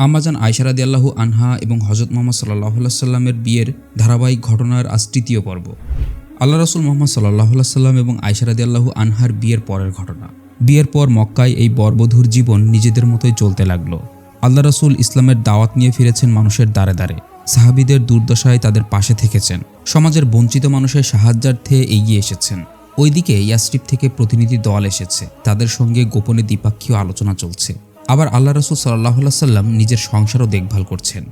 Amazon আয়সারাদি আল্লাহু আনহা এবং হজরত মোহাম্মদ সাল্লাহ সাল্লামের বিয়ের ধারাবাহিক ঘটনার আজ তৃতীয় পর্ব। আল্লাহ রসুল মোহাম্মদ সাল্লাহ সাল্লাম এবং আয়সারাদি আল্লাহু আনহার বিয়ের পরের ঘটনা। বিয়ের পর মক্কায় এই বরবধূর জীবন নিজেদের মতোই চলতে লাগল। আল্লাহ রসুল ইসলামের দাওয়াত নিয়ে ফিরেছেন মানুষের দ্বারে দ্বারে। সাহাবিদের দুর্দশায় তাদের পাশে থেকেছেন। সমাজের বঞ্চিত মানুষের সাহায্যার্থে এগিয়ে এসেছেন। ওইদিকে ইয়াসরিফ থেকে প্রতিনিধি দল এসেছে। তাদের সঙ্গে গোপনে দ্বিপাক্ষীয় আলোচনা চলছে। আবার আল্লাহ রসুল সাল্লাহ সাল্লাম নিজের সংসারও দেখভাল করছেন।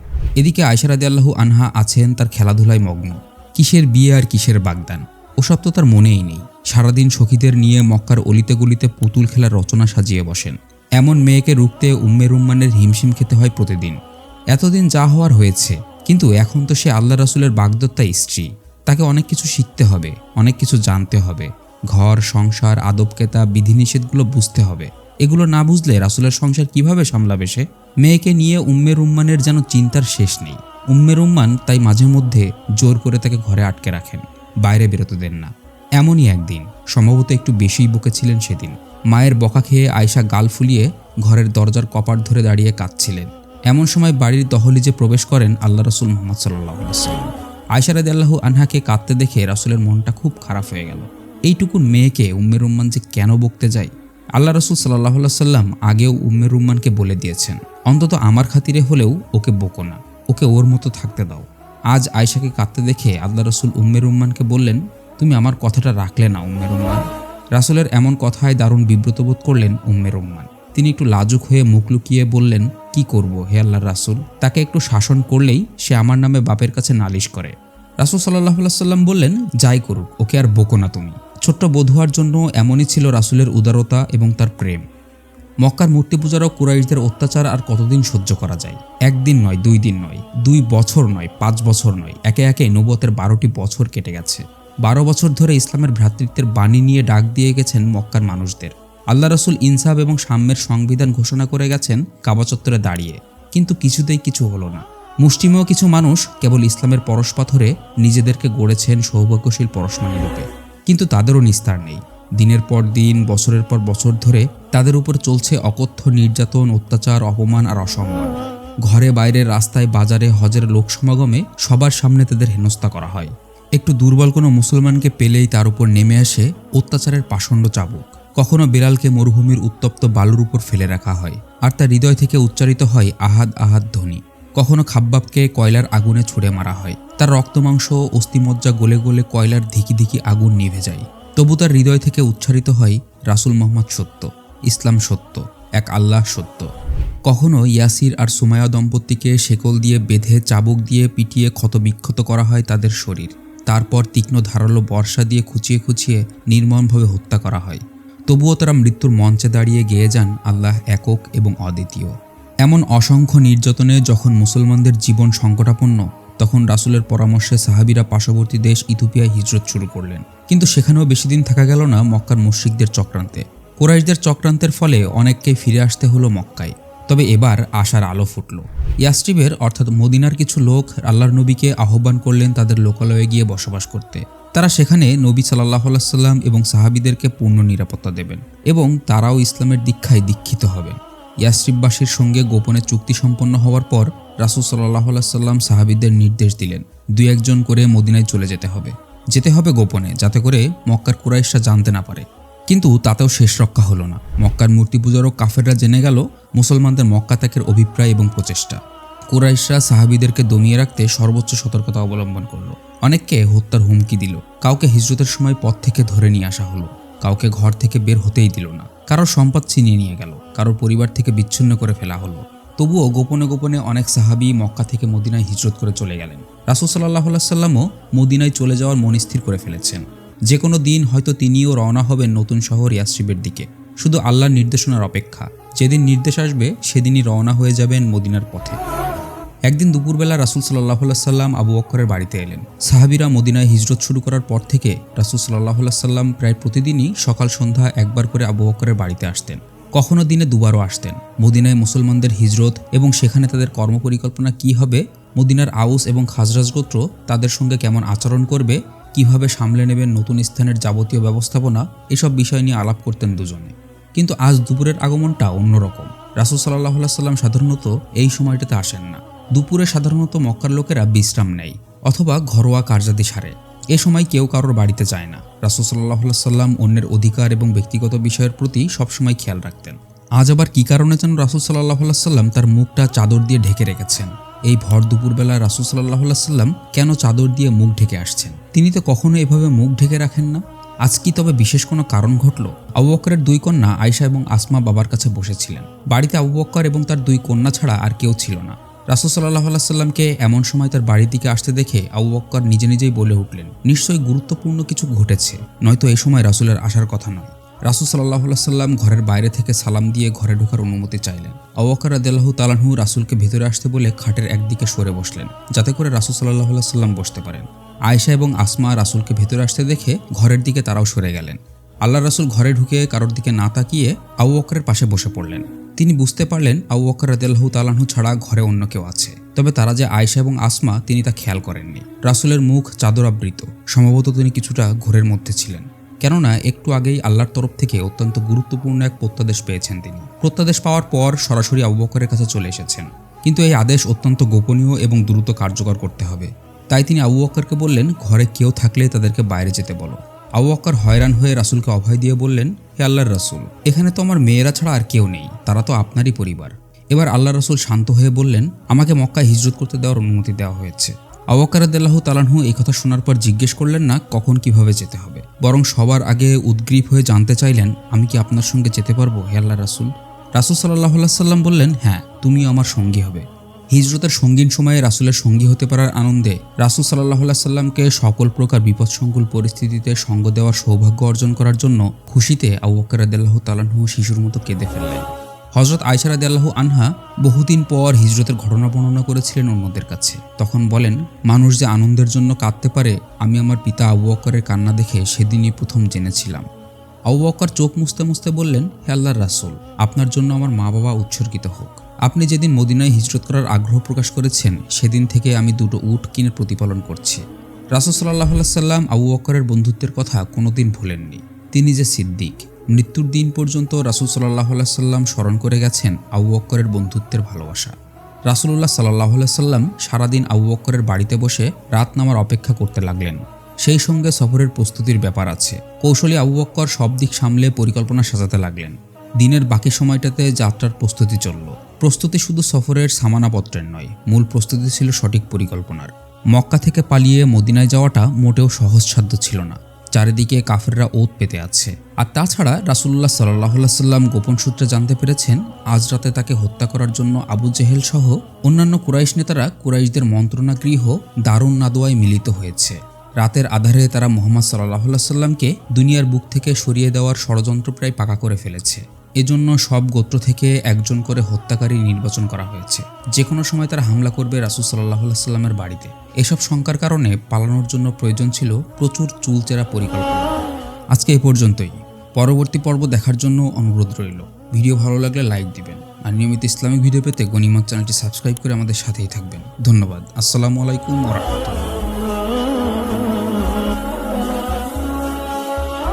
এদিকে আয়সারাদি আল্লাহু আনহা আছেন তার খেলাধুলায় মগ্ন। কিসের বিয়ে আর কিসের বাগদান? ওসব তো তার মনেই নেই। সারাদিন সখীদের নিয়ে মক্কার অলিতে গলিতে পুতুল খেলার রচনা সাজিয়ে বসেন। এমন মেয়েকে রুখতে উম্মের উম্মানের হিমশিম খেতে হয় প্রতিদিন। এতদিন যা হওয়ার হয়েছে, কিন্তু এখন তো সে আল্লাহ রাসুলের বাগদত্তা স্ত্রী। তাকে অনেক কিছু শিখতে হবে, অনেক কিছু জানতে হবে। ঘর, সংসার আদবকেতা বিধিনিষেধগুলো বুঝতে হবে। এগুলো না বুঝলে রাসুলের সংসার কীভাবে সামলাবে সে? মেয়েকে নিয়ে উম্মের উম্মানের যেন চিন্তার শেষ নেই। উম্মের উম্মান তাই মাঝে মধ্যে জোর করে তাকে ঘরে আটকে রাখেন, বাইরে বেরোতে দেন না। এমনই একদিন, সম্ভবত একটু বেশিই বকেছিলেন সেদিন, মায়ের বকা খেয়ে আয়সা গাল ফুলিয়ে ঘরের দরজার কপাট ধরে দাঁড়িয়ে কাঁদছিলেন। এমন সময় বাড়ির দহলিজে প্রবেশ করেন আল্লাহ রসুল মোহাম্মদ সাল্লাহ সাল্লাম আয়সারাদ আল্লাহু আনহাকে কাঁদতে দেখে রাসুলের মনটা খুব খারাপ হয়ে গেল। এইটুকুন মেয়েকে উম্মের উম্মান যে কেন বকতে যায় আল্লাহ রসুল সাল্লাহ সাল্লাম আগেও উম্মের উম্মানকে বলে দিয়েছেন, অন্তত আমার খাতিরে হলেও ওকে বকো না, ওকে ওর মতো থাকতে দাও। আজ আয়সাকে কাঁদতে দেখে আল্লাহ রসুল উম্মের উম্মানকে বললেন, তুমি আমার কথাটা রাখলে না উম্মের উম্মান রাসুলের এমন কথায় দারুণ বিব্রত বোধ করলেন উম্মের উম্মান তিনি একটু লাজুক হয়ে মুখ লুকিয়ে বললেন, কি করব হে আল্লাহর রাসুল? তাকে একটু শাসন করলেই সে আমার নামে বাপের কাছে নালিশ করে। রাসুল সাল্লাহ সাল্লাম বললেন, যাই করুক, ওকে আর বকো না তুমি। ছোট্ট বধুয়ার জন্য এমনই ছিল রাসুলের উদারতা এবং তার প্রেম। মক্কার মূর্তি পূজারও কুরাইশদের অত্যাচার আর কতদিন সহ্য করা যায়? একদিন নয়, দুই দিন নয়, দুই বছর নয়, পাঁচ বছর নয়, একে একে নবতের বারোটি বছর কেটে গেছে। বারো বছর ধরে ইসলামের ভ্রাতৃত্বের বাণী নিয়ে ডাক দিয়ে গেছেন মক্কার মানুষদের। আল্লাহ রসুল ইনসাফ এবং সাম্যের সংবিধান ঘোষণা করে গেছেন কাবা চত্বরে দাঁড়িয়ে। কিন্তু কিছুতেই কিছু হলো না। মুষ্টিমেয় কিছু মানুষ কেবল ইসলামের পরশপাথরে নিজেদেরকে গড়েছেন সৌভাগ্যশীল পরশমানী রূপে। কিন্তু তাদেরও নিস্তার নেই। দিনের পর দিন, বছরের পর বছর ধরে তাদের উপর চলছে অকথ্য নির্যাতন, অত্যাচার, অপমান আর অসম্মান। ঘরে বাইরে রাস্তায় বাজারে হজের লোকসমাগমে সবার সামনে তাদের হেনস্থা করা হয়। একটু দুর্বল কোনো মুসলমানকে পেলেই তার উপর নেমে আসে অত্যাচারের পাষণ্ড চাবুক। কখনো বিড়ালকে মরুভূমির উত্তপ্ত বালুর উপর ফেলে রাখা হয়, আর তার হৃদয় থেকে উচ্চারিত হয় আহাদ আহাদ ধ্বনি। কখনো খাব্বাবকে কয়লার আগুনে ছুড়ে মারা হয়। তার রক্তমাংস অস্থিমজ্জা গলে গলে কয়লার ধিকি ধিকি আগুন নিভে যায়। তবু তার হৃদয় থেকে উচ্চারিত হয় রাসুল মোহাম্মদ সত্য, ইসলাম সত্য, এক আল্লাহ সত্য। কখনো ইয়াসির আর সুমায়া দম্পতিকে শেকল দিয়ে বেঁধে, চাবুক দিয়ে পিটিয়ে ক্ষতবিক্ষত করা হয় তাদের শরীর। তারপর তীক্ষ্ণ ধারালো বর্ষা দিয়ে খুঁচিয়ে খুঁচিয়ে নির্মমভাবে হত্যা করা হয়। তবুও তারা মৃত্যুর মঞ্চে দাঁড়িয়ে গেয়ে যান আল্লাহ একক এবং অদ্বিতীয়। এমন অসংখ্য নির্যাতনে যখন মুসলমানদের জীবন সংকটাপন্ন, তখন রাসুলের পরামর্শে সাহাবিরা পার্শ্ববর্তী দেশ ইথোপিয়ায় হিজরত শুরু করলেন। কিন্তু সেখানেও বেশি দিন থাকা গেল না মক্কার মুশ্রিকদের চক্রান্তে। কোরাইশদের চক্রান্তের ফলে অনেককেই ফিরে আসতে হলো মক্কায়। তবে এবার আশার আলো ফুটল। ইয়াস্টিবের অর্থাৎ মদিনার কিছু লোক আল্লাহর নবীকে আহ্বান করলেন তাদের লোকালয়ে গিয়ে বসবাস করতে। তারা সেখানে নবী সাল্লাহ সাল্লাম এবং সাহাবিদেরকে পূর্ণ নিরাপত্তা দেবেন এবং তারাও ইসলামের দীক্ষায় দীক্ষিত হবেন। ইয়াসরিববাসীর সঙ্গে গোপনে চুক্তি সম্পন্ন হওয়ার পর রাসুল সাল্লাহ সাল্লাম সাহাবিদের নির্দেশ দিলেন, দুই একজন করে মদিনায় চলে যেতে হবে। যেতে হবে গোপনে, যাতে করে মক্কার কুরাইশরা জানতে না পারে। কিন্তু তাতেও শেষ রক্ষা হলো না। মক্কার মূর্তি পূজারও কাফেররা জেনে গেল, মুসলমানদের মক্কা ত্যাগের অভিপ্রায় এবং প্রচেষ্টা। কুরাইশরা সাহাবিদেরকে দমিয়ে রাখতে সর্বোচ্চ সতর্কতা অবলম্বন করল। অনেককে হত্যার হুমকি দিল। কাউকে হিজরতের সময় পথ থেকে ধরে নিয়ে আসা হলো। কাউকে ঘর থেকে বের হতেই দিল না। কারোর সম্পদ ছিনিয়ে নিয়ে গেল। কারোর পরিবার থেকে বিচ্ছিন্ন করে ফেলা হলো। তবুও গোপনে গোপনে অনেক সাহাবি মক্কা থেকে মদিনায় হিজরত করে চলে গেলেন। রাসুল সাল্লাহ সাল্লামও মদিনায় চলে যাওয়ার মনস্থির করে ফেলেছেন। যে কোনো দিন হয়তো তিনিও রওনা হবেন নতুন শহর ইয়াসরিবের দিকে। শুধু আল্লাহর নির্দেশনার অপেক্ষা। যেদিন নির্দেশ আসবে, সেদিনই রওনা হয়ে যাবেন মদিনার পথে। একদিন দুপুরবেলা রাসুল সাল্লাহ সাল্লাম আবু বক্করের বাড়িতে এলেন। সাহাবিরা মদিনায় হিজরত শুরু করার পর থেকে রাসুল সাল্লাহ সাল্লাম প্রায় প্রতিদিনই সকাল সন্ধ্যা একবার করে আবু বক্করের বাড়িতে আসতেন। কখনো দিনে দুবারও আসতেন। মদিনায় মুসলমানদের হিজরত এবং সেখানে তাদের কর্মপরিকল্পনা কি হবে, মদিনার আউস এবং খাজরাজ গোত্র তাদের সঙ্গে কেমন আচরণ করবে, কীভাবে সামলে নেবেন নতুন স্থানের যাবতীয় ব্যবস্থাপনা, এসব বিষয় নিয়ে আলাপ করতেন দুজনে। কিন্তু আজ দুপুরের আগমনটা অন্যরকম। রাসুল সাল্লাহ সাল্লাম সাধারণত এই সময়টাতে আসেন না। দুপুরে সাধারণত মক্কার লোকেরা বিশ্রাম নেয় অথবা ঘরোয়া কার্যাদি সারে। এ সময় কেউ কারোর বাড়িতে যায় না। রাসুল সাল্লাহ সাল্লাম অন্যের অধিকার এবং ব্যক্তিগত বিষয়ের প্রতি সবসময় খেয়াল রাখতেন। আজ আবার কী কারণে যেন রাসুল সাল্লাহ সাল্লাম তার মুখটা চাদর দিয়ে ঢেকে রেখেছেন? এই ভর দুপুরবেলা রাসুল সাল্লাহ সাল্লাম কেন চাদর দিয়ে মুখ ঢেকে আসছেন? তিনি তো কখনো এভাবে মুখ ঢেকে রাখেন না। আজ কি তবে বিশেষ কোনো কারণ ঘটল? আবু বক্করের দুই কন্যা আয়সা এবং আসমা বাবার কাছে বসেছিলেন। বাড়িতে আবু বক্কর এবং তার দুই কন্যা ছাড়া আর কেউ ছিল না। রাসুল সাল্লাহ সাল্লামকে এমন সময় তার বাড়ির দিকে আসতে দেখে আবু বক্কর নিজে নিজেই বলে উঠলেন, নিশ্চয়ই গুরুত্বপূর্ণ কিছু ঘটেছে। নয়তো এই সময় রাসুলের আসার কথা নয়। রাসুল সাল্লাহ সাল্লাম ঘরের বাইরে থেকে সালাম দিয়ে ঘরে ঢোকার অনুমতি চাইলেন। আওয়াকার আদাল্লাহু তালাহু রাসুলকে ভেতরে আসতে বলে খাটের একদিকে সরে বসলেন, যাতে করে রাসুল সাল্লাহ সাল্লাম বসতে পারেন। আয়েশা এবং আসমা রাসুলকে ভেতরে আসতে দেখে ঘরের দিকে তারাও সরে গেলেন। আল্লাহ রাসুল ঘরে ঢুকে কারোর দিকে না তাকিয়ে আবু বকরের পাশে বসে পড়লেন। তিনি বুঝতে পারলেন আবু বকর রাদিয়াল্লাহু তালাহু ছাড়া ঘরে অন্য কেউ আছে। তবে তারা যে আয়েশা এবং আসমা, তিনি তা খেয়াল করেননি। রাসুলের মুখ চাদর আবৃত সম্ভবত তিনি কিছুটা ঘোরের মধ্যে ছিলেন। কেননা একটু আগেই আল্লাহর তরফ থেকে অত্যন্ত গুরুত্বপূর্ণ এক প্রত্যাদেশ পেয়েছেন তিনি। প্রত্যাদেশ পাওয়ার পর সরাসরি আবু বকরের কাছে চলে এসেছেন। কিন্তু এই আদেশ অত্যন্ত গোপনীয় এবং দ্রুত কার্যকর করতে হবে। তাই তিনি আবু বকরকে বললেন, ঘরে কেউ থাকলে তাদেরকে বাইরে যেতে বলো। আবু বকর হয়রান হয়ে রাসুলকে অভয় দিয়ে বললেন হে আল্লাহর রাসুল, এখানে তো আমার মেয়েরা ছাড়া আর কেউ নেই, তারা তো আপনারই পরিবার। এবার আল্লাহ রসুল শান্ত হয়ে বললেন, আমাকে মক্কায় হিজরত করতে দেওয়ার অনুমতি দেওয়া হয়েছে। আওয়াকারাদ্দাল্লাহ তালানহু এই কথা শোনার পর জিজ্ঞেস করলেন, না, কখন কীভাবে যেতে হবে? বরং সবার আগে উদ্গ্রীব হয়ে জানতে চাইলেন, আমি কি আপনার সঙ্গে যেতে পারব, হে আল্লাহ রাসুল? রাসুল সাল্লাহ সাল্লাম বললেন হ্যাঁ তুমিও আমার সঙ্গী হবে। হিজরতের সঙ্গীন সময়ে রাসুলের সঙ্গী হতে পারার আনন্দে রাসুল সাল্লাহ সাল্লামকে সকল প্রকার বিপদসংকুল পরিস্থিতিতে সঙ্গ দেওয়ার সৌভাগ্য অর্জন করার জন্য খুশিতে আউ্বাকারাদ্দাল্লাহ তালানহু শিশুর মতো কেঁদে ফেললেন। হজরত আয়সারাদ আল্লাহ আনহা বহুদিন পর হিজরতের ঘটনা বর্ণনা করেছিলেন অন্যদের কাছে। তখন বলেন, মানুষ যে আনন্দের জন্য কাঁদতে পারে, আমি আমার পিতা আবু বকরের কান্না দেখে সেদিনই প্রথম জেনেছিলাম। আবু বকর চোখ মুছতে মুছতে বললেন, হে আল্লাহর রাসুল, আপনার জন্য আমার মা বাবা উৎসর্গিত হোক। আপনি যেদিন মদিনায় হিজরত করার আগ্রহ প্রকাশ করেছেন, সেদিন থেকে আমি দুটো উট কিনে প্রতিপালন করছি। রাসুল সাল্লাহ সাল্লাম আবু বকরের বন্ধুত্বের কথা কোনোদিন ভুলেননি। তিনি যে সিদ্দিক, মৃত্যুর দিন পর্যন্ত রাসুল সাল্লাহ সাল্লাম স্মরণ করে গেছেন আবু বক্করের বন্ধুত্বের ভালোবাসা। রাসুল্লাহ সাল্লাহ সাল্লাম সারাদিন আবু বক্করের বাড়িতে বসে রাত নামার অপেক্ষা করতে লাগলেন। সেই সঙ্গে সফরের প্রস্তুতির ব্যাপার আছে। কৌশলী আবু বক্কর সব দিক সামলে পরিকল্পনা সাজাতে লাগলেন। দিনের বাকি সময়টাতে যাত্রার প্রস্তুতি চলল। প্রস্তুতি শুধু সফরের সামানাপত্রের নয়, মূল প্রস্তুতি ছিল সঠিক পরিকল্পনার। মক্কা থেকে পালিয়ে মদিনায় যাওয়াটা মোটেও সহজসাধ্য ছিল না। চারিদিকে কাফেররা ওত পেতে আছে। আর তাছাড়া রাসুল্লাহ সাল্লাহ সাল্লাম গোপন সূত্রে জানতে পেরেছেন, আজ রাতে তাকে হত্যা করার জন্য আবু জেহেল সহ অন্যান্য কুরাইশ নেতারা কুরাইশদের মন্ত্রণা গৃহ দারুণ নাদোয়ায় মিলিত হয়েছে। রাতের আধারে তারা মোহাম্মদ সাল্লাহ সাল্লামকে দুনিয়ার বুক থেকে সরিয়ে দেওয়ার ষড়যন্ত্র প্রায় পাকা করে ফেলেছে। এজন্য সব গোত্র থেকে একজন করে হত্যাকারী নির্বাচন করা হয়েছে। যে কোনো সময় তারা হামলা করবে রাসুল সাল্লাহ সাল্লামের বাড়িতে। এসব শঙ্কার কারণে পালানোর জন্য প্রয়োজন ছিল প্রচুর চুলচেরা পরিকল্পনা। আজকে এ পর্যন্তই। পরবর্তী পর্ব দেখার জন্য অনুরোধ রইল। ভিডিও ভালো লাগলে লাইক দিবেন আর নিয়মিত ইসলামিক ভিডিও পেতে গণিমত চ্যানেলটি সাবস্ক্রাইব করে আমাদের সাথেই থাকবেন। ধন্যবাদ। আসসালামু আলাইকুম ওরহমতুল্লাহ